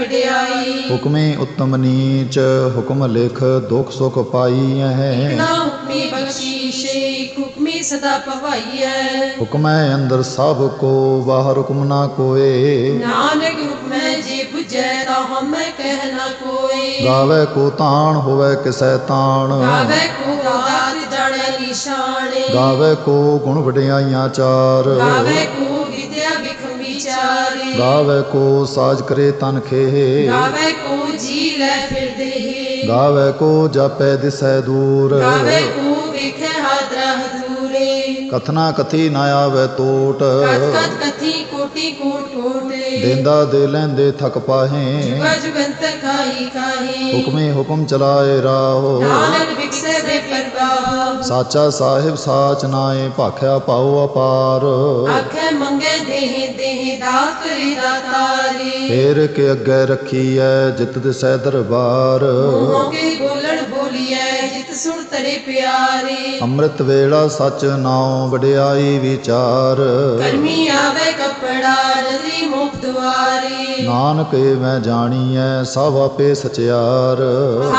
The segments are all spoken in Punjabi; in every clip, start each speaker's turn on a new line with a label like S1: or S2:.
S1: ਵਡਿਆਈ।
S2: ਹੁਕਮੇ ਉਤਮ ਨੀਚ ਹੁਕਮ ਲਿਖ ਦੁਖ ਸੁਖ ਪਾਈ ਹੈ
S1: ਨਾ ਹੁਕਮੀ ਬਖਸ਼ੀਸ਼ੇ ਹੁਕਮੀ ਸਦਾ ਪਵਾਈਐ।
S2: ਹੁਕਮੈ ਅੰਦਰ ਸਭ ਕੋ ਬਾਹਰ ਹੁਕਮ ਨਾ ਕੋਏ।
S1: ਨਾਨਕ ਹੁਕਮੈ ਜੇ 부ਜੈ ਤਾਂ ਹਮੈ ਕਹਿ ਨਾ ਕੋਈ
S2: ਗਾਵੇ ਕੋ ਤਾਣ ਹੋਵੇ ਕਿਸੈ ਤਾਣ।
S1: ਗਾਵੇ ਕੋ ਦਾਤ ਜਾਣੈ ਨਿਸ਼ਾਨੇ।
S2: ਗਾਵੇ ਕੋ ਗੁਣ ਵਡਿਆਈਆਂ ਚਾਰ।
S1: ਗਾਵੇ ਕੋ
S2: ਗਾਵੇ ਕੋ ਸਾਜ ਕਰੇ ਤਨ ਖੇ
S1: ਗਾਵੇ ਕੋ ਜੀ ਲੈ ਫਿਰਦੇ ਹੈ
S2: ਗਾਵੇ ਕੋ ਜਾਪੈ ਦਿਸੈ ਦੂਰ।
S1: ਗਾਵੇ ਕੋ ਵੇਖੇ ਹਾਦਰਾ ਹਦੂਰੇ
S2: ਕਥਨਾ ਕਥੀ ਨਾ ਆਵੇ ਟੋਟ।
S1: ਕਤ ਕਥੀ ਕੋਟੀ ਕੋਟ ਕੋਟੇ।
S2: ਦੇਂਦਾ ਦੇ ਲੈਂਦੇ ਥਕ ਪਾਹੇ।
S1: ਜੁਗਾ ਜੁਗੰਤ ਖਾਈ ਖਾਈ
S2: ਹੁਕਮੇ ਹੁਕਮ ਚਲਾਏ ਰਾਹੋ।
S1: ਨਾਨਕ ਵਿਖਸੇ ਬੇਪਰਵਾਹ
S2: ਸਾਚਾ ਸਾਹਿਬ ਸਾਚ ਨਾਏ ਭਾਖਿਆ ਪਾਉ ਅਪਾਰ।
S1: ਆਖੇ ਮੰਗੇ ਦੇਹ ਦਾਤਾਰੇ
S2: ਫੇਰ ਕੇ ਅੱਗੇ ਰੱਖੀਐ ਜਿਤ ਦਿਸੈ ਦਰਬਾਰ।
S1: ਮੂੰਹੋਂ ਕੇ ਬੋਲਣ ਬੋਲੀਐ ਜਿਤ ਸੁਣ ਤਰੇ ਪਿਆਰੇ।
S2: ਅੰਮ੍ਰਿਤ ਵੇਲਾ ਸਚ ਨਾਉ ਵਡਿਆਈ ਵਿਚਾਰ।
S1: ਕਰਮੀ ਆਵੇ ਕਪੜਾ ਨਜ਼ਰੀ ਮੁਖ ਦੁਆਰੇ।
S2: ਨਾਨਕ ਏ ਮੈਂ ਜਾਣੀਐ ਸਭ ਆਪੇ ਸਚਿਆਰ।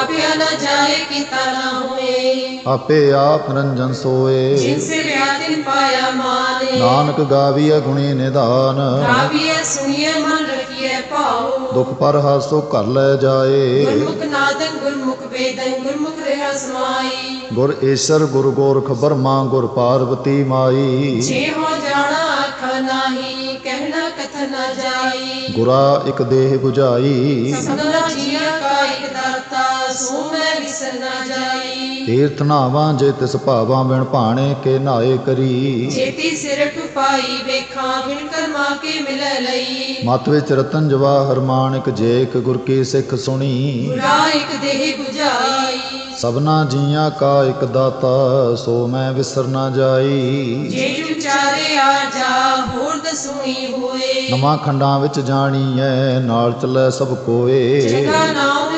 S1: ਆਪਿਆ ਨਾ ਜਾਏ ਕੀਤਾ ਨਾ ਹੋਏ।
S2: ਆਪੇ ਆਪ ਰੰਜਨ ਸੋਏ।
S1: ਜਿਨ ਸੇ ਵਿਆਦਿਨ ਪਾਇਆ ਮਾਨੇ
S2: ਨਾਨਕ ਗਾਵੀਐ ਗੁਣੀ ਨਿਧਾਨ।
S1: ਗਾਵੀਏ ਸੁਣੀਏ ਮਨ ਰਖੀਏ ਭਾਉ।
S2: ਦੁਖ ਪਰ ਹਾਸੋ ਘਰ ਲੈ ਜਾਏ।
S1: ਗੁਰਮੁਖ ਨਾਦਨ ਗੁਰਮੁਖ ਵੇਦਨ ਗੁਰਮੁਖ ਰਹਿ ਸਮਾਈ।
S2: ਗੁਰ ਈਸ਼ਰ ਗੁਰ ਗੋਰਖ ਬਰਮਾ ਗੁਰ ਪਾਰਵਤੀ ਮਾਈ।
S1: ਜੇ ਹੋ ਜਾਣਾ ਆਖਾ ਨਾਹੀ ਕਹਿਣਾ ਕਥ ਨਾ ਜਾਈ।
S2: ਗੁਰਾ ਇੱਕ ਦੇਹ 부ਝਾਈ
S1: ਸਭਨਾ ਜੀਆ ਕਾ ਇਕ ਦਾਤਾ। ਸੋ ਮੈਂ ਵਿਸਰ ਨਾ ਜਾਈ।
S2: ਤੀਰਥ ਨਾਵਾਂ ਜੇ ਤਿਸ ਭਾਵਾਂ ਬਿਨ ਭਾਣੇ ਕੇ ਨਾਏ ਕਰੀ।
S1: ਛੇਤੀ ਸਿਰ ਟੁਪਾਈ ਵੇਖਾਂ ਬਿਨ ਕਰਮਾ ਕੇ ਮਿਲੈ ਲਈ।
S2: ਮਤ ਵਿੱਚ ਰਤਨ ਜਵਾਹਰ ਮਾਨਕ ਜੇਕ ਗੁਰ ਕੀ ਸਿੱਖ ਸੁਣੀ।
S1: ਗੁਰਾ ਇਕ ਦੇਹ 부ਝਾਈ
S2: ਸਭਨਾ ਜੀਆਂ ਕਾ ਇੱਕ ਦਾਤਾ ਸੋ ਮੈਂ ਵਿਸਰ ਨਾ ਜਾਈ।
S1: ਜੇ ਵਿਚਾਰੇ ਆ ਜਾ ਹੋਰ ਦਸੂਈ ਹੋਏ।
S2: ਨਵਾਂ ਖੰਡਾਂ ਵਿੱਚ ਜਾਣੀਐ ਨਾਲ ਚੱਲੇ ਸਭ ਕੋਏ।
S1: ਜਗਾ ਨਾਮ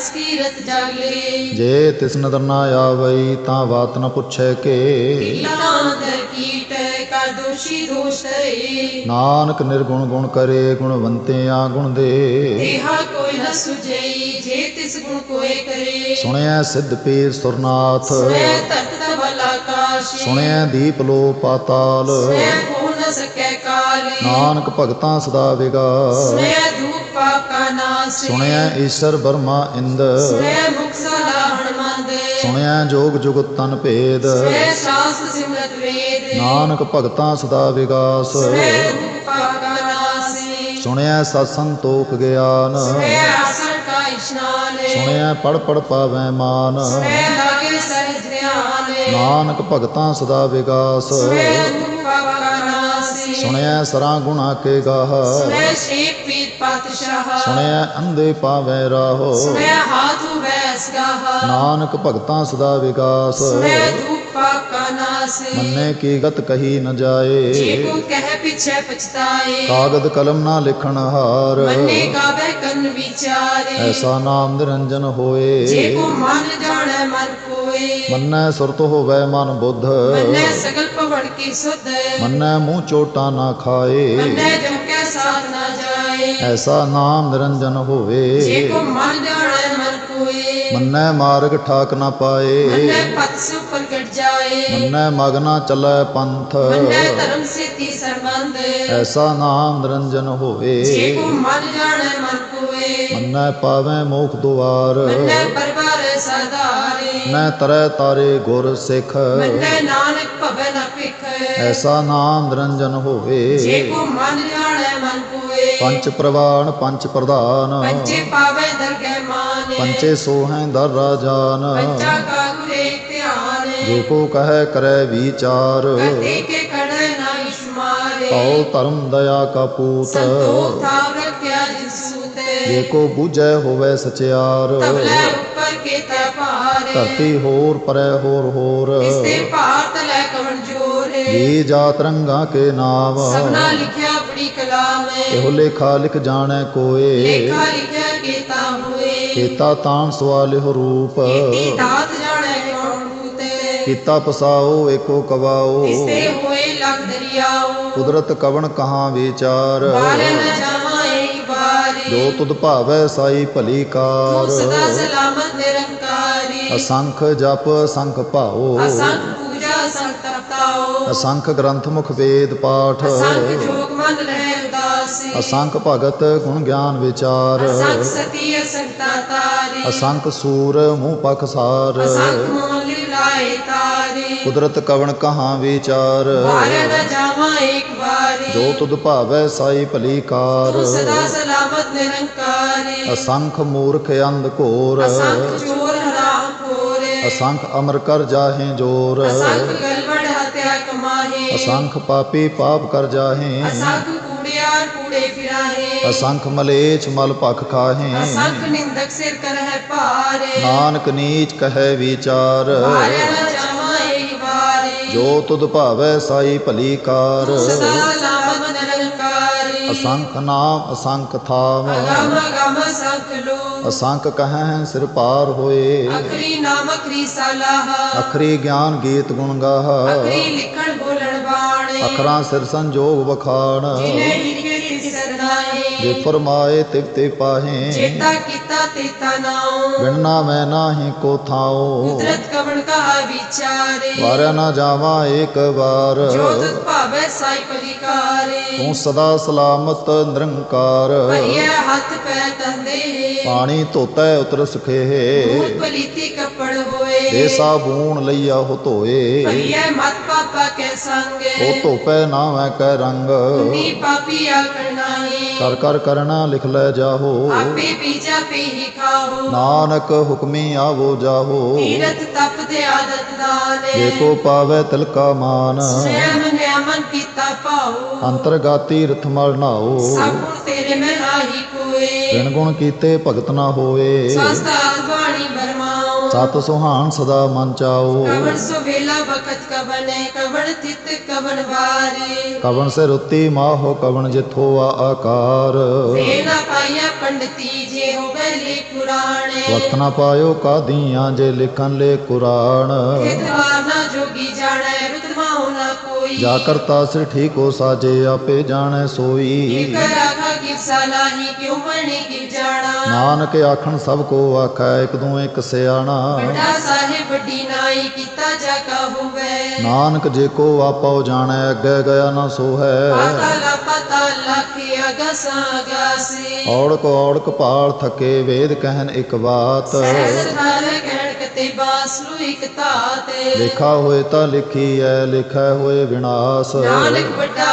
S1: ਕੈ ਜਸ ਕੀ ਰਤ ਜਾਗਲੇ
S2: ਜੇ ਤਿਸ ਨਦਰ ਨਾ ਆਵਈ ਤਾਂ ਬਾਤ ਨ ਪੁੱਛੈ ਕੇ।
S1: ਕਾ ਦੋਸ਼ੀ ਦੋਸ਼ ਤਰੇ
S2: ਨਾਨਕ ਨਿਰਗੁਣ ਗੁਣ ਕਰੇ ਗੁਣਵੰਤਿਆਂ ਗੁਣ ਦੇ।
S1: ਦੇਹਾ ਕੋਈ ਨ ਸੁਜਈ ਜੇ ਤਿਸ ਗੁਣ ਕੋਏ ਕਰੇ।
S2: ਸੁਣਿਆ ਸਿੱਧ ਪੀਰ ਸੁਰਨਾਥ।
S1: ਸਵੈ ਤਤ ਤਬਲ ਆਕਾਸ਼।
S2: ਸੁਣਿਆ ਦੀਪ ਲੋ ਪਾਤਾਲ।
S1: ਸਵੈ ਹੋ ਨ ਸਕੈ ਕਾਲੇ।
S2: ਨਾਨਕ ਭਗਤਾਂ ਸਦਾ ਵਿਗਾਸ
S1: ਸਵੈ ਨਾਸ
S2: ਸੁਣਿਆ ਈਸ਼ਰ ਬਰਮਾ ਇੰਦ।
S1: ਸਵੈ ਮੁਖ ਸਲਾਹਣ ਮੰਦ
S2: ਸੁਣਿਆ ਜੋਗ ਜੁਗਤ ਤਨ ਭੇਦ।
S1: ਸਵੈ ਸ਼ਾਸਤ ਸਿਮਰਤ ਵੇਦ।
S2: ਨਾਨਕ ਭਗਤਾਂ ਸਦਾ ਵਿਗਾਸ।
S1: ਨਾਸ।
S2: ਸੁਣਿਆ ਸਤ ਸੰਤੋਖ ਗਿਆਨ।
S1: ਸਵੈ ਆਸਣ ਕਾ ਇਸ਼ਨਾਨ।
S2: ਸੁਣਿਆ ਪੜ ਪੜ ਪਾਵੈ ਮਾਨ।
S1: ਸਵੈ ਲਾਗੇ ਸਹਿਜ ਧਿਆਨ।
S2: ਨਾਨਕ ਭਗਤਾਂ ਸਦਾ ਵਿਗਾਸ।
S1: ਨਾਸ।
S2: ਸੁਣਿਆ ਸਰਾਂ ਗੁਣਾ ਕੇ ਗਾਹ।
S1: ਸਵੈ ਸ਼ੇਪ ਪਾਤਸ਼ਾਹ।
S2: ਸੁਣਿਆ ਅੰਧੇ ਪਾਵੈ ਰਾਹੋ।
S1: ਸਵੈ ਹਾਥੂ ਵੈਸ ਗਾਹ।
S2: ਨਾਨਕ ਭਗਤਾਂ ਸਦਾ ਵਿਗਾਸ
S1: ਸਵੈ ਧੂਪ ਪਾਕਾ ਨਾਸ।
S2: ਮੰਨੇ ਕੀ ਗਤ ਕਹੀ ਨ
S1: ਜੇ
S2: ਜਾਏ
S1: ਕੋ ਕਹਿ ਪਿਛੇ ਪਛਤਾਏ।
S2: ਕਾਗਦ ਕਲਮ ਨਾ ਲਿਖਣ ਹਾਰ।
S1: ਮੰਨੇ ਗਾਵੇ ਕੰਨ ਵਿਚਾਰੇ।
S2: ਐਸਾ ਨਾਮ ਨਿਰੰਜਨ
S1: ਜੇ
S2: ਹੋਏ
S1: ਕੋ ਮਨ ਜਾਣੈ ਮਨ ਕੋਏ।
S2: ਮੰਨੈ ਸੁਰਤ ਹੋਵੈ ਮਨ ਬੁੱਧ।
S1: ਮੰਨੈ ਸਗਲ ਪਵਨ ਕੀ ਸੁਧ।
S2: ਮੰਨੈ ਮੂੰਹ ਚੋਟਾ ਨਾ ਖਾਏ।
S1: ਮੰਨੈ ਜਮ
S2: ਐਸਾ ਨਾਮ ਨਿਰੰਜਨ
S1: ਜੇ
S2: ਹੋਵੇ
S1: ਕੋ ਮਨ ਜਾਣੈ ਮਨ ਕੋਏ
S2: ਮੰਨੈ ਮਾਰਗ ਠਾਕ ਨਾ ਪਾਏ।
S1: ਮੰਨੈ ਪਤ ਸੁ ਪ੍ਰਗਟ ਜਾਏ।
S2: ਮੰਨੈ ਮਗ ਨਾ ਚੱਲੈ ਪੰਥ।
S1: ਮੰਨੈ ਧਰਮ ਸੇਤੀ ਸਰਬੰਧ
S2: ਐਸਾ ਨਾਮ ਨਿਰੰਜਨ
S1: ਜੇ
S2: ਹੋਵੇ
S1: ਕੋ ਮਨ ਜਾਣੈ ਮਨ ਕੋਏ
S2: ਮੰਨੈ ਪਾਵੈ ਮੋਖ ਦੁਆਰ।
S1: ਮੰਨੈ ਪਰਵਾਰ ਸਰਦਾਰੇ।
S2: ਮੈਂ ਤਰੈ ਤਾਰੇ ਗੁਰ ਸਿੱਖ।
S1: ਮੰਨੈ ਨਾਨਕ ਭਵੈ ਨ ਭਿਖ।
S2: ਐਸਾ ਨਾਮ ਨਿਰੰਜਨ
S1: ਜੇ
S2: ਹੋਵੇ
S1: ਕੋ ਮਨ
S2: ਪੰਚ ਪ੍ਰਵਾਨ ਪੰਚ ਪ੍ਰਧਾਨ।
S1: ਪੰਚੇ ਪਾਵੈ ਦਰਗਹਿ ਮਾਨ।
S2: ਪੰਚੇ ਸੋਹੈ ਦਰ ਰਾਜਾਨ।
S1: ਪੰਚਾ ਕਾ ਗੁਰੇ ਧਿਆਨ।
S2: ਜੋ ਕੋ ਕਹੈ ਕਰੈ ਵਿਚਾਰ।
S1: ਕਤੇ ਕੇ ਕੜੈ ਨਾ ਇਸ਼ਮਾਰੇ
S2: ਪਾਉ ਧਰਮ ਦਇਆ ਕਾ ਪੂਤ।
S1: ਸੰਤੋਖ ਥਾਵ ਰੱਖਿਆ ਜਿਸ ਸੂਤੇ।
S2: ਜੇ ਕੋ ਬੂਝੈ ਹੋਵੇ ਸਚਿਆਰ।
S1: ਤਬਲੇ ਉੱਪਰ ਕੀਤੇ ਭਾਰੇ।
S2: ਧਰਤੀ ਹੋਰ ਪਰੈ ਹੋਰ ਹੋਰ।
S1: ਇਸਤੇ ਭਾਰ ਤਲੇ ਕਵਣ ਜੋਰੇ।
S2: ਜੀ ਜਾਤ ਰੰਗਾ ਕੇ ਨਾਮ
S1: ਸਭਨਾ ਲਿਖਿਆ
S2: ਇਹੋ ਲੇਖਾ ਲਿਖ ਜਾਣੈ ਕੋਏ।
S1: ਲੇਖਾ ਲਿਖਿਆ ਕੀਤਾ ਹੋਏ।
S2: ਕੀਤਾ ਤਾਣ ਸਵਾਲਿਹੁ ਰੂਪ।
S1: ਕੀਤੀ ਦਾਤ ਜਾਣੈ ਕੌਣ ਕੂਤੇ
S2: ਕੀਤਾ ਪਸਾਓ ਏਕੋ ਕਵਾਓ।
S1: ਇਸਤੇ ਹੋਏ ਲਗ ਦਰਿਆਓ।
S2: ਕੁਦਰਤ ਕਵਣ ਕਹਾਂ ਵਿਚਾਰ।
S1: ਬਾਰੇ ਨ ਜਾਵਾਂ ਏਕ ਬਾਰੀ
S2: ਜੋ ਤੁਧ ਭਾਵੈ ਸਾਈ ਭਲੀ ਕਾਰ।
S1: ਤੂੰ ਸਦਾ ਸਲਾਮਤ ਨਿਰੰਕਾਰੀ।
S2: ਅਸੰਖ ਜਪ ਅਸੰਖ ਭਾਓ
S1: ਅਸੰਖ ਪੂਜਾ ਅਸੰਖ ਤਪਤਾਓ
S2: ਅਸੰਖ ਗ੍ਰੰਥ ਮੁਖ ਵੇਦ ਪਾਠ।
S1: ਅਸੰਖ ਜੋਗ
S2: ਅਸੰਖ ਭਗਤ ਗੁਣ ਗਿਆਨ ਵਿਚਾਰ।
S1: ਅਸੰਖ ਸਤੀ ਅਸੰਖ ਤਾਤਾਰੀ।
S2: ਅਸੰਖ ਸੂਰ ਮੂੰਹ ਪਖ ਸਾਰ।
S1: ਅਸੰਖ ਮੋਲ ਲਾਏ ਤਾਰੀ।
S2: ਕੁਦਰਤ ਕਵਣ ਕਹਾਂ ਵਿਚਾਰ।
S1: ਬਾਰੇ ਨ ਜਾਵਾਂ ਏਕ ਬਾਰੀ
S2: ਜੋ ਤੁਧ ਭਾਵੈ ਸਾਈ ਭਲੀ ਕਾਰ।
S1: ਸਦਾ ਸਲਾਮਤ ਨਿਰੰਕਾਰੀ।
S2: ਅਸੰਖ ਮੂਰਖ ਅੰਧ ਘੋਰ।
S1: ਅਸੰਖ ਚੋਰ ਹਰਾਮ ਖੋਰੇ
S2: ਅਸੰਖ ਅਮਰ ਕਰ ਜਾਹੇ ਜੋਰ।
S1: ਅਸੰਖ ਗਲਵੜ ਹਤਿਆ ਕਮਾਹੇ।
S2: ਅਸੰਖ ਪਾਪੀ ਪਾਪ ਕਰ ਜਾਹੇ।
S1: ਅਸੰਖ
S2: ਅਸੰਖ ਮਲੇਛ ਮਲ ਭਖ ਖਾਹੇ।
S1: ਅਸੰਖ ਨਿੰਦਕ ਸਿਰ ਕਰਹਿ ਭਾਰੇ।
S2: ਨਾਨਕ ਨੀਚ ਕਹੈ ਵਿਚਾਰ।
S1: ਬਾਰੇ ਨ ਜਾਵਾਂ ਏਕ ਬਾਰੀ
S2: ਜੋ ਤੁਧ ਭਾਵੈ ਸਾਈ ਭਲੀ ਕਾਰ।
S1: ਸਦਾ ਸਲਾਮਤ ਨਿਰੰਕਾਰੀ।
S2: ਅਸੰਖ ਨਾਮ ਅਸੰਖ ਥਾਮ
S1: ਅਗਮ ਅਗਮ ਸੰਖ ਲੋ
S2: ਅਸੰਖ ਕਹੈ ਸਿਰ ਪਾਰ ਹੋਏ।
S1: ਅਖਰੀ ਨਾਮ ਅਖਰੀ ਸਲਾਹ।
S2: ਅਖਰੀ ਗਿਆਨ ਗੀਤ ਗੁਣ ਗਾਹ।
S1: ਅਖਰੀ ਲਿਖਣ ਬੋਲਣ ਬਾਣੇ।
S2: ਅਖਰਾਂ ਸਿਰ ਸੰਜੋਗ ਵਖਾਣ।
S1: ਜਿਨੇ ਲਿਖੇ
S2: ਜੇ ਫਰਮਾਏ ਤਿਵ ਤੇ ਪਾਹੇ।
S1: ਚੇਤਾ ਕੀਤਾ ਤੇਤਾ ਨਾਉ।
S2: ਵਿਣਨਾ ਮੈਂ ਨਾਹੀ ਕੋ ਥਾਉ।
S1: ਕੁਦਰਤ ਕਵਣ ਕਹਾ ਵਿਚਾਰੇ।
S2: ਵਾਰਿਆ ਨਾ ਜਾਵਾਂ ਏਕ ਵਾਰ।
S1: ਜੋ ਤੁਧ ਭਾਵੈ ਸਾਈ ਪਰਿਕਾਰੇ
S2: ਤੂੰ ਸਦਾ ਸਲਾਮਤ ਨਿਰੰਕਾਰ।
S1: ਭਈਏ ਹੱਥ ਪੈ ਤੰਦੇ।
S2: ਪਾਣੀ ਧੋਤੈ ਉਤਰ ਸੁਖੇ
S1: ਮੂਲ ਪਲੀਤੀ ਕੱਪੜ ਹੋਏ।
S2: ਦੇ ਸਾਬੂਨ ਲਈਆ ਹੋ ਧੋਏ।
S1: ਭਈਏ ਮਤ ਪਾਪਾ ਕੇ ਸੰਗੇ।
S2: ਉਹ ਧੋਪੈ ਨਾਵੈ ਕੈ ਰੰਗ।
S1: ਨੀ ਪਾਪੀ ਆਕੜ ਨਾਹੀ।
S2: ਕਰ ਕਰ ਕਰਣਾ ਲਿਖ ਲੈ ਜਾਹੋ।
S1: ਆਪੇ ਬੀਜਾ ਪੇ ਹੀ ਖਾਓ।
S2: ਨਾਨਕ ਹੁਕਮੀ ਆਵੋ ਜਾਹੋ।
S1: ਤੀਰਥ ਤਪ ਦੇ ਆਦਤ ਦਾਨੇ
S2: ਜੇ ਕੋ ਪਾਵੈ ਤਿਲਕਾ ਮਾਨ।
S1: ਸਵੈਮ ਨਿਆਮਨ ਕੀਤਾ ਪਾਉ
S2: ਅੰਤਰਗਾਤੀ ਰਥ ਮਲ ਨਾਓ
S1: ਸਭ ਤੇਰੇ ਮੈਂ ਨਾਹੀ ਕੋਏ।
S2: ਗੁਣ ਕੀਤੇ ਭਗਤ ਨਾ ਹੋਏ।
S1: ਬਰਮਾਓ
S2: ਸਤ ਸੁਹਾਣ ਸਦਾ ਮਨ ਚਾਓ।
S1: ਕਵਣ ਸੋ ਵੇਲਾ ਵਕਤ ਕਵਨੇ ਕਵਣ ਥਿਤ ਕਵਣ ਬਾਰੇ
S2: ਕਵਣ ਸੇ ਰੁੱਤੀ ਮਾਹੋ ਕਵਣ ਜਿਥੋ ਆ ਆਕਾਰ।
S1: ਵੇ ਨਾ ਪਾਇਆ ਪੰਡਤੀ ਜੇ ਹੋ ਗਏ ਪੁਰਾਣੇ
S2: ਵਕਤ ਨਾ ਪਾਇਓ ਕਾਦੀਆਂ ਜੇ ਲਿਖਨ ਲੈ ਕੁਰਾਨ।
S1: ਇਤਵਾਰ ਨਾ ਜੋਗੀ ਜਾਣੈ ਰੁਤਮਾ ਹੋਣਾ ਕੋਈ।
S2: ਜਾ ਕਰਤਾ ਸਿਰ ਠੀਕ ਸਾਜੇ ਆਪੇ ਜਾਣੈ ਸੋਈ।
S1: ਕਰ ਆਖਾ ਕਿ ਸਲਾਹੀ ਕਿਉ ਜਾਣਾ
S2: ਨਾਨਕ ਆਖਣ ਸਭ ਕੋ ਆਖੈ ਇੱਕ ਦੂ ਇੱਕ ਸਿਆਣਾ।
S1: ਵੱਡਾ ਸਾਹਿਬ ਵੱਡੀ ਨਾਈ ਕੀਤਾ ਜਾ ਕਾ ਹੋਵੇ।
S2: ਨਾਨਕ ਜੇ ਕੋ ਆਪੋ ਜਾਣੈ ਅੱਗੇ ਗਿਆ ਨਾ ਸੋ ਹੈ
S1: ਪਾਤਾ ਪਤਾ ਲਖੇ ਅਗਸਾ ਅਗਾਸੇ
S2: ਔੜਕ ਔੜਕ ਪਾਲ ਥਕੇ ਵੇਦ ਕਹਿਨ ਇੱਕ ਬਾਤ।
S1: ਸਹਿਜ ਨਾਲ ਕਹਿਣ ਕਤੇ ਬਾਸਲੂ ਇਕ ਤਾਤੇ
S2: ਲਿਖਾ ਹੋਏ ਤਾਂ ਲਿਖੀ ਐ ਲਿਖੈ ਹੋਏ ਵਿਨਾਸ਼।
S1: ਨਾਨਕ ਵੱਡਾ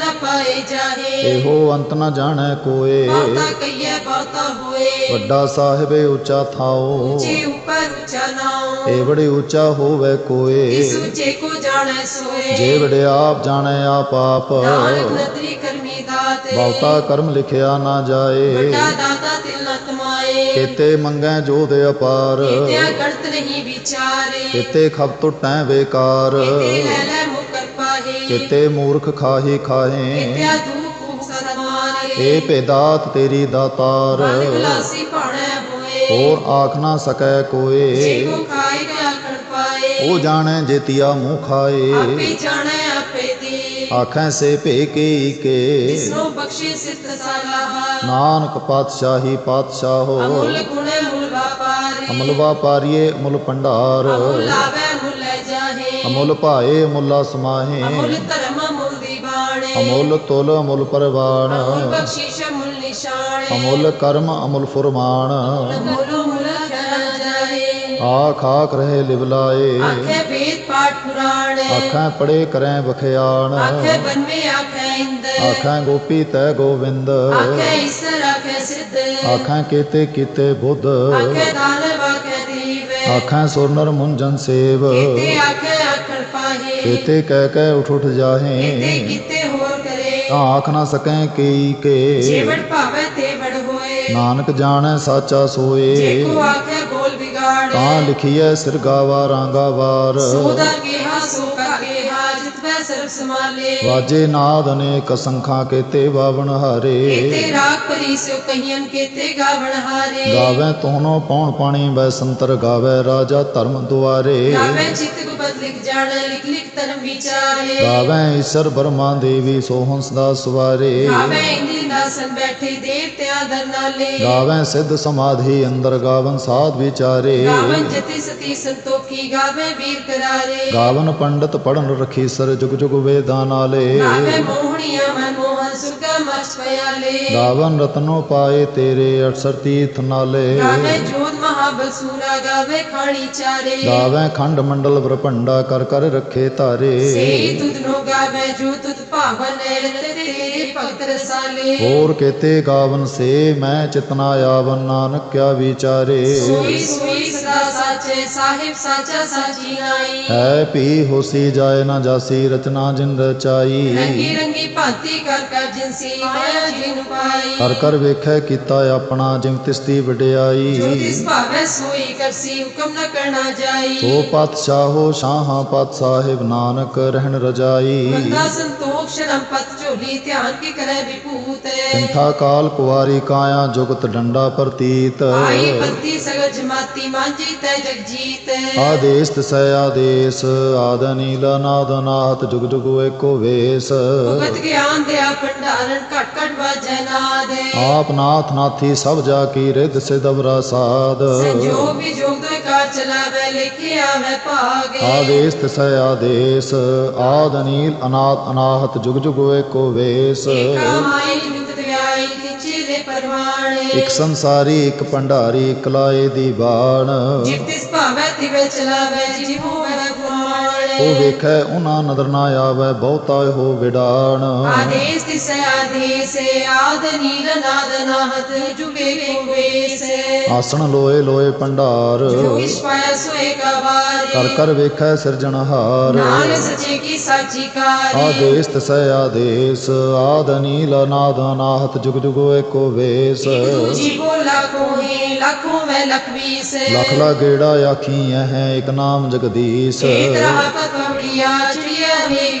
S2: ਇਹੋ ਅੰਤ ਨਾ ਜਾਣੈ ਕੋਏ।
S1: ਬਹੁਤਾ ਕਈਐ ਬਹੁਤਾ ਹੋਏ।
S2: ਵੱਡਾ ਸਾਹਿਬ ਉੱਚਾ ਥਾਓ।
S1: ਜੇ ਉਪਰ ਉੱਚਾ ਨਾਉ।
S2: ਏ ਬੜੇ ਉੱਚਾ ਹੋਵੇ ਕੋਏ।
S1: ਇਸ ਉੱਚੇ ਕੋ ਜਾਣੈ ਸੋਏ।
S2: ਜੇ ਵੜੇ ਆਪ ਜਾਣੈ ਆਪ ਆਪ।
S1: ਨਾਨਕ ਨਦਰੀ ਕਰਮੀ ਦਾਤੇ।
S2: ਬਹੁਤਾ ਕਰਮ ਲਿਖਿਆ ਨਾ ਜਾਏ।
S1: ਵੱਡਾ ਦਾਤਾ ਤਿਲ ਨ ਕਮਾਏ।
S2: ਕੀਤੇ ਮੰਗੈ ਜੋਦ ਅਪਾਰ।
S1: ਤਿਆ ਗਣਤ ਨਹੀਂ ਵਿਚਾਰੇ।
S2: ਕੀਤੇ ਖਬ ਟੁੱਟੈ ਬੇਕਾਰ।
S1: ਤੇ ਲੈ ਲੈ ਮੁਕਰ ਪਾਹੇ।
S2: ਕੀਤੇ ਮੂਰਖ ਖਾਹੀ ਖਾਹੇ।
S1: ਸਤਮਾਨੇ
S2: ਏ ਭੇਦਾਤ ਤੇਰੀ ਦਾਤਾਰ।
S1: ਮਨ ਗਲਾਸੀ ਭਾਣੈ ਹੋਏ।
S2: ਹੋਰ ਆਖ ਨਾ ਸਕੈ
S1: ਜੇ
S2: ਕੋਏ
S1: ਕੋ ਖਾਈ ਕੇ ਆਖਣ
S2: ਉਹ ਜਾਣੈ ਜੇਤੀਆ ਮੂੰਹ ਖਾਏ।
S1: ਆਪੇ ਜਾਣੈ ਆਪੇ ਦੀ।
S2: ਆਖੈ ਸੇ ਭੇ ਕੇ ਕੇ।
S1: ਜਿਸਨੂੰ ਬਖਸ਼ੇ ਸਿੱਧ ਸਾਲਾਹਾ
S2: ਨਾਨਕ ਪਾਤਸ਼ਾਹੀ ਪਾਤਸ਼ਾਹੋ
S1: ਅਮੁੱਲ ਗੁਣੇ ਮੁੱਲ ਵਾਪਾਰੀ।
S2: ਅਮਲ ਵਾਪਾਰੀਏ ਅਮੁੱਲ ਭੰਡਾਰ।
S1: ਅਮੁੱਲ ਆਵੈ ਮੁੱਲ ਜਾਹੇ।
S2: ਅਮੁੱਲ ਭਾਏ ਅਮੁੱਲਾ ਸਮਾਹੇ।
S1: ਅਮੁੱਲ ਅਮੁੱਲ
S2: ਤੁਲ ਅਮੁੱਲ ਪਰਵਾਨ
S1: ਅਮੁੱਲ ਬਖਸ਼ਿਸ਼ ਅਮੁੱਲ ਨਿਸ਼ਾਨੇ।
S2: ਅਮੁੱਲ ਕਰਮ ਅਮੁੱਲ ਫੁਰਮਾਨ।
S1: ਅਮੁੱਲ ਮੁੱਲ ਖਣਾ ਜਾਹੇ
S2: ਆਖ ਆਖ ਰਹੇ ਲਿਵਲਾਏ
S1: ਆਖੇ ਵੇਦ ਪਾਠ ਪੁਰਾਣੇ।
S2: ਆਖਾਂ ਪੜੇ ਕਰੈ ਬਖਿਆਣ
S1: ਆਖੇ ਬਨਵੇ ਆਖੇ ਇੰਦ।
S2: ਆਖਾਂ ਗੋਪੀ ਤੈ ਗੋਵਿੰਦ।
S1: ਆਖੇ ਈਸਰ ਆਖੇ ਸਿੱਧ।
S2: ਆਖਾਂ ਕੀਤੇ ਕੀਤੇ ਬੁੱਧ।
S1: ਆਖੇ ਦਾਨਵ ਆਖੇ ਦੀਵ।
S2: ਆਖਾਂ ਸੁਰਨਰ ਮੁੰਜਨ ਸੇਵ।
S1: ਕੀਤੇ ਆਖੇ ਆਖਣ ਪਾਹੇ।
S2: ਕੀਤੇ ਕਹਿ ਕਹਿ ਉਠ ਉਠ
S1: ਕੀਤੇ
S2: ਜਾਹੇ।
S1: ਕੀਤੇ ਹੋਰ ਕਰੇ
S2: ਤਾਂ ਆਖ ਨਾ ਸਕੈ ਕੀ ਕੇ।
S1: ਜੀਵੜ ਭਾਵੇ ਤੇ ਵੜ ਹੋਏ।
S2: ਨਾਨਕ ਜਾਣੈ ਸਾਚਾ
S1: ਜੇ
S2: ਸੋਏ
S1: ਕੋ ਆਖੇ ਬੋਲ ਵਿਗਾੜੇ।
S2: ਤਾਂ ਲਿਖੀਐ ਸਿਰ ਗਾਵਾ ਰਾਂਗਾ ਵਾਰ।
S1: ਸੋਦਾ ਕਾ ਸਮਾਲੇ।
S2: ਵਾਜੇ ਨਾਦ ਅਨੇਕ ਸੰਖਾਂ ਕੀਤੇ ਬਾਵਨ ਹਾਰੇ।
S1: ਕੀਤੇ ਰਾਗ ਪਰੀ ਸੋ ਕਹੀਨ ਕੀਤੇ ਗਾਵਣ ਹਾਰੇ।
S2: ਗਾਵੇ ਤੋਨੋ ਪੌਣ ਪਾਣੀ ਬੈ ਸੰਤਰ ਗਾਵੇ ਰਾਜਾ ਧਰਮ ਦੁਆਰੇ।
S1: ਗਾਵੇ ਚਿਤ ਗੁਪਤ ਲਿਖ ਜਾਣੈ ਲਿਖ ਲਿਖ ਧਰਮ ਵਿਚਾਰੇ।
S2: ਗਾਵੇ ਈਸ਼ਰ ਬਰਮਾ ਦੇਵੀ ਸੋਹੰਸ ਦਾ ਸਵਾਰੇ।
S1: ਗਾਵੇ ਇੰਦਰੀ ਦਾਸਨ ਬੈਠੇ ਦੇਵਤਿਆਂ ਦਰ ਨਾਲੇ।
S2: ਗਾਵੇ ਸਿੱਧ ਸਮਾਧੀ ਅੰਦਰ ਗਾਵਨ ਸਾਧ ਵਿਚਾਰੇ।
S1: ਗਾਵਨ ਜਤੀ ਸਤੀ ਸੰਤੋਖੀ ਗਾਵੇ ਵੀਰ ਕਰਾਰੇ?
S2: ਗਾਵਨ ਪੰਡਤ ਪੜਨ ਰਖੀ ਸਰ ਜੁਗ ਜੁਗ ਵੇਦਾਂ ਨਾਲੇ।
S1: ਗਾਵੇ ਮੋਹਣੀਆਂ ਮਨ ਮੋਹਨ ਸੁਗਾ ਮਸ ਪਿਆਲੇ।
S2: ਗਾਵਨ ਰਤਨੋ ਪਾਏ ਤੇਰੇ 68 ਤੀਰਥ ਨਾਲੇ।
S1: ਗਾਵੇ ਜੋਤ ਮਹਾਬਸੂਰਾ ਗਾਵੇ ਖਾਣੀ ਚਾਰੇ।
S2: ਗਾਵੇ ਖੰਡ ਮੰਡਲ ਬ੍ਰਹੰਡਾ ਕਰ ਕਰ ਰੱਖੇ ਧਾਰੇ।
S1: ਸੇ ਤੁਧ ਨੋ ਗਾਵੇ ਜੋ ਤੁਧ ਭਾਵਨ ਤੇ ਤੇਰੇ ਭਗਤ ਰਸਾਲੇ।
S2: ਹੋਰ ਕੇਤੇ ਗਾਵਨ ਸੇ ਮੈਂ ਚਿਤਨਾ ਆਵਨ ਨਾਨਕ ਕਿਆ ਵਿਚਾਰੇ।
S1: ਸੋਈ ਸੋਈ ਸਦਾ ਸਾਚੇ ਸਾਹਿਬ ਸਾਚਾ ਸਾਚੀ ਨਾਈ
S2: ਹੈ ਭੀ ਹੋਸੀ ਜਾਏ ਨਾ ਜਾਸੀ ਰਚਨਾ ਜਿਨ ਰਚਾਈ।
S1: ਰੰਗੀ ਰੰਗੀ ਭਾਂਤੀ ਕਰ ਕਰ ਜਿਨਸੀ ਮਾਇਆ ਜਿਨ ਪਾਈ।
S2: ਕਰ ਕਰ ਵੇਖੈ ਕੀਤਾ ਆਪਣਾ ਜਿਮ ਤਿਸਤੀ ਵਡਿਆਈ।
S1: ਜੋ ਤਿਸ ਭਾਵੇ ਸੋਈ ਕਰਸੀ ਹੁਕਮ ਨ ਕਰਨਾ ਜਾਈ।
S2: ਸੋ ਪਾਤਸ਼ਾਹੋ ਸ਼ਾਹਾਂ ਪਾਤ ਸਾਹਿਬ ਨਾਨਕ ਰਹਿਣ ਰਜਾਈ।
S1: ਬੰਦਾ ਸੰਤੋਖ ਸ਼ਰਮ ਪਤ ਝੋਲੀ ਧਿਆਨ ਕੀ ਕਰੇ ਵਿਭੂਤ।
S2: ਸਿੰਥਾ ਕਾਲ ਕੁਵਾਰੀ ਕਾਇਆ ਜੁਗਤ ਡੰਡਾ ਪ੍ਰਤੀਤ।
S1: ਆਈ ਮਾਂਜੀ ਤੈ ਜਗਜੀਤ।
S2: ਆਦੇਸ ਤਸੈ ਆਦੇਸ ਜੁਗ ਜੁਗ ਏਕੋ ਵੇਸ।
S1: ਭਗਤ ਗਿਆਨ ਭੰਡਾਰਨ ਘਟ ਘਟ ਵਾਜੈ ਨਾਦ
S2: ਆਪ ਨਾਥ ਨਾਥੀ ਸਭ ਜਾ ਕੀ ਰਿਧ ਸਾਧ
S1: ਸੰਜੋਗ ਵੀ ਜੋਗ ਦੋ ਕਾਰ ਚਲਾਵੇ ਲਿਖੇ ਆਵੇ ਭਾਗ।
S2: ਆਦੇਸ ਤਸੈ ਆਦੇਸ ਆਦ ਨੀਲ ਅਨਾਥ ਅਨਾਹਤ ਜੁਗ ਜੁਗ ਏਕੋ ਵੇਸ।
S1: ਕਾਮਾਈ ਨਿਤ ਦਿਆਈ ਤਿਚੇ ਦੇ ਪਰਵਾਣੇ।
S2: ਇਕ ਸੰਸਾਰੀ ਇਕ ਭੰਡਾਰੀ ਇਕ ਲਾਏ ਦੀ ਬਾਣ।
S1: ਜਿਤ ਤਿਸ ਭਾਵੇ ਤਿਵੇ ਚਲਾਵੇ ਜਿ ਹੋਵੇ ਗੁਮਾਣੇ
S2: ਉਹ ਵੇਖੈ ਉਹਨਾਂ ਨਦਰ ਨਾ ਆਵੇ ਬਹੁਤਾ ਹੋ ਵਿਡਾਣ।
S1: ਆਦੇਸ ਤਿਸ ਆਦੇਸ ਆਦ ਨੀਲ ਨਾਦ ਨਾਹਤ ਜੁਗੇ ਕੋ ਵੇਸ
S2: ਆਸਣ ਲੋਏ ਲੋਏ ਭੰਡਾਰ
S1: ਜੋ ਇਸ ਪਾਇਆ ਸੋਏ ਕਾ ਵਾਰੀ।
S2: ਕਰ ਕਰ ਵੇਖੈ ਸਿਰਜਣਹਾਰ
S1: ਨਾਨਕ ਸੱਚੇ ਕੀ ਸਾਚੀ ਕਾਰੀ।
S2: ਆਦੇਸ ਤਸੈ ਆਦੇਸ ਆਦ ਨੀਲ ਨਾਦ ਅਨਾਹਤ ਜੁਗ ਜੁਗ ਏਕੋ ਵੇਸ
S1: ਦੂਜੀ ਕੋ ਲੱਖੋਂ ਹੈ ਲੱਖੋਂ ਮੈਂ ਲਖ ਵੀਸ।
S2: ਲਖ ਲਾ ਗੇੜਾ ਆਖੀ ਹੈ ਇਕ ਨਾਮ ਜਗਦੀਸ਼।
S1: ਇਹ ਤਰ੍ਹਾਂ ਪਤਵੜੀਆ ਚਿੜੀਆ ਵੇਗੀਸ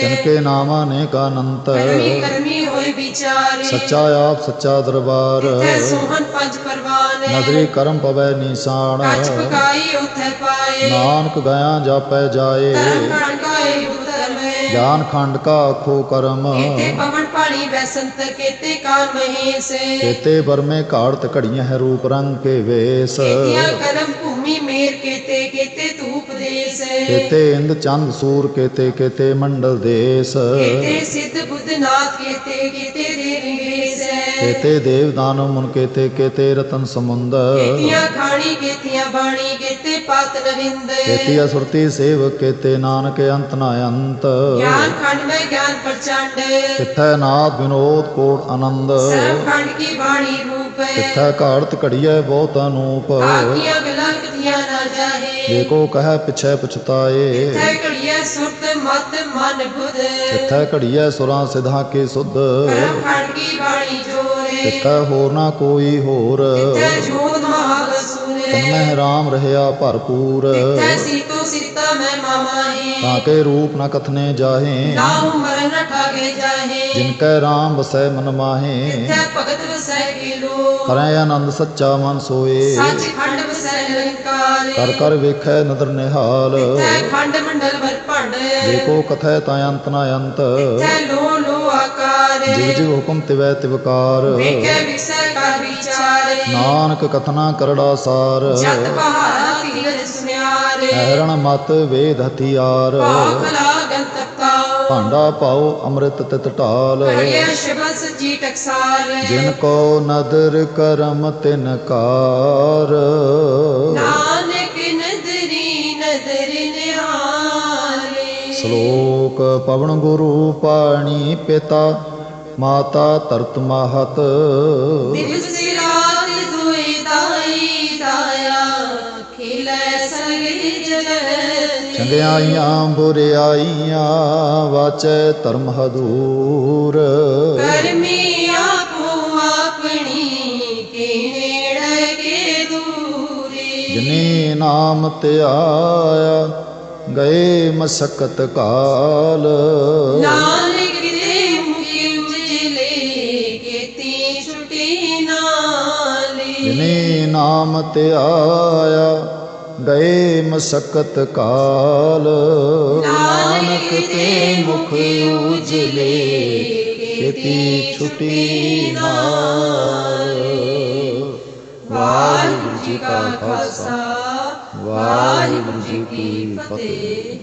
S1: ਜਗਤ ਕੇ
S2: ਨਾਮਾਂ ਨੇ ਕਾ ਅਨੰਤ
S1: ਕਰਮੀ ਕਰਮੀ ਹੋਏ ਵਿਚਾਰੇ।
S2: ਸੱਚਾ ਆਪ ਸੱਚਾ ਦਰਬਾਰ।
S1: ਤੈ ਸੋਹਣ ਪੰਜ ਪਰਵਾਨੇ
S2: ਨਦਰੀ ਕਰਮ ਪਵੈ ਨਿਸ਼ਾਨ।
S1: ਕੱਚ ਪਕਾਈ ਉਥੇ ਪਾਏ।
S2: ਨਾਨਕ ਗਿਆ ਜਾਪੈ ਜਾਏ।
S1: ਧਰਮ ਕਣ ਕਾਏ ਉਤਰ ਮੈਂ
S2: ਗਿਆਨ ਖੰਡ ਕਾ ਆਖੋ ਕਰਮ।
S1: ਕੀਤੇ ਪਵਨ ਪਾਣੀ ਬੈਸੰਤ ਕੀਤੇ ਕਾਨ ਮਹੇਸ਼।
S2: ਕੇਤੇ ਬਰਮੇ ਘਾੜਤ ਘੜੀਆਂ ਹੈ ਰੂਪ ਰੰਗ ਕੇ ਵੇਸ।
S1: ਕੀਤਿਆਂ ਕਰਮ ਭੂਮੀ ਮੇਰ ਕੀਤੇ ਕੀਤੇ ਧੂਪ
S2: ਕੇਤੇ ਇੰਦ ਚੰਦ ਸੂਰ ਕੇਤੇ ਕੇਤੇ ਮੰਡਲ ਦੇਸ।
S1: ਕੀਤੇ ਸਿੱਧ ਬੁੱਧ ਨਾਥ ਕੀਤੇ ਕੀਤੇ ਦੇ ਨਿਵੇਸ਼।
S2: ਕੇਤੇ ਦੇਵ ਦਾਨਵ ਮੁਨ ਕੇਤੇ ਕੇਤੇ ਰਤਨ ਸਮੁੰਦ
S1: ਕੀਤਿਆਂ ਖਾਣੀ ਕੀਤਿਆਂ ਬਾਣੀ ਕੀਤੇ ਪਾਤ ਨਵਿੰਦ
S2: ਕੇਤੀ ਅਸੁਰਤੀ ਸੇਵ ਕੇਤੇ ਨਾਨਕ ਅੰਤ ਨਾ ਅੰਤ।
S1: ਗਿਆਨ ਖੰਡ ਮੈਂ ਗਿਆਨ ਪ੍ਰਚੰਡ।
S2: ਕਿਥੈ ਨਾਥ ਵਿਨੋਦ ਕੋਟ ਆਨੰਦ।
S1: ਸਰਬ ਖੰਡ ਕੀ ਬਾਣੀ ਰੂਪ।
S2: ਕਿਥੈ ਘਾੜਤ ਘੜੀਐ ਬਹੁਤ
S1: ਨਾ ਜਾਹੇ
S2: ਏਕੋ ਕਹਿ ਪਿਛੈ ਪਛਤਾਏ
S1: ਤੈ ਘੜੀਐ ਸੁਰਤ ਮਤ ਮਨ ਬੁਧ।
S2: ਤਿੱਥੈ ਘੜੀਐ ਸੁਰਾਂ ਸਿਧਾਂ ਕੇ ਸੁਧ।
S1: ਕਰਮ ਖੜ ਕੀ ਬਾਣੀ ਜੋਰੇ।
S2: ਤਿੱਥੈ ਹੋਰ ਨਾ ਕੋਈ ਹੋਰ।
S1: ਤੈ ਜੋਤ ਮਹਾਗਸੂਰੇ
S2: ਤਨਮਹਿ ਰਾਮ ਰਹਿਆ ਭਰਪੂਰ।
S1: ਤੈ ਸੀਤੋ ਸੀਤਾ ਮੈਂ ਮਾਮਾਹੀ
S2: ਤਾਂ ਕੇ ਰੂਪ ਨ ਕਥਨੇ ਜਾਹੇ।
S1: ਨਾਉ ਮਰਨ ਠਾਗੇ ਜਾਹੇ।
S2: ਜਿਨ ਕੈ ਰਾਮ ਵਸੈ ਮਨ ਮਾਹੇ।
S1: ਤੈ ਭਗਤ ਵਸੈ ਕੀਲੋ।
S2: ਕਰੈ ਆਨੰਦ ਸੱਚਾ ਮਨ ਸੋਏ।
S1: ਸੱਚ ਖੰਡ
S2: ਕਰ ਕਰ ਵੇਖੈ ਨਦਰ ਨਿਹਾਲ।
S1: ਤੈ ਖੰਡ ਮੰਡਲ ਵਰ ਭੰਡ।
S2: ਏਕੋ ਕਥੈ ਤਾ ਅੰਤ ਨ ਅੰਤ।
S1: ਤੈ ਲੋ ਲੋ ਆਕਾਰੇ।
S2: ਜਿਵ ਜਿਵ ਹੁਕਮ ਤਿਵੈ ਤਿਵਕਾਰ
S1: ਵੇਖੇ ਵਿਸੈ ਕਰ ਵਿਚਾਰੇ।
S2: ਨਾਨਕ ਕਥਨਾ ਕਰੜਾ ਸਾਰ।
S1: ਜਤ ਪਹਾੜਾ ਤੀਰਥ ਸੁਨਿਆਰੇ।
S2: ਐਰਣ ਮਤ ਵੇਦ ਹਥਿਆਰ।
S1: ਤਪਤਾਓ
S2: ਭਾਂਡਾ ਪਾਓ ਅੰਮ੍ਰਿਤ ਤਿਤ ਢਾਲ। ਜਿਨ ਕੋ ਨਦਰ ਕਰਮ ਤਿਨ ਕਾਰ। ਸ਼ਲੋਕ ਪਵਨ ਗੁਰੂ ਪਾਣੀ ਪਿਤਾ ਮਾਤਾ ਤਰਤ ਮਾਹਤ।
S1: ਦਿਵਸ ਰਾਤ ਦੁਇ ਦਾਈ ਦਾਇਆ ਖਿਲੇ ਸਗਲ ਜਗਤ।
S2: ਚੰਗਿਆਈਆਂ ਬੁਰਿਆਈਆਂ ਵਾਚੈ ਧਰਮ ਹਦੂਰ।
S1: ਕਰਮੀ
S2: ਨਾਮ ਧਿਆਇਆ ਗਏ ਮਸਕਤ ਕਾਲ।
S1: ਨਾਨਕ ਦੇ ਮੁਖੀ ਉਜਲੇ ਕੀਤੀ ਛੁਟੀ ਨਾਲੇ।
S2: ਜਿਨੇ ਨਾਮ ਧਿਆਇਆ ਗਏ ਮਸਕਤ ਕਾਲ। ਨਾਨਕ ਤੇ ਮੁਖ ਉਜਲੇ ਕੀਤੀ ਛੁਟੀ ਨਾਲ। ਵਾਹਿਗੁਰੂ ਜੀ ਕਾ ਖਾਲਸਾ। ਵਾਹਿਗੁਰੂ ਜੀ ਕੀ ਫਤਿਹ।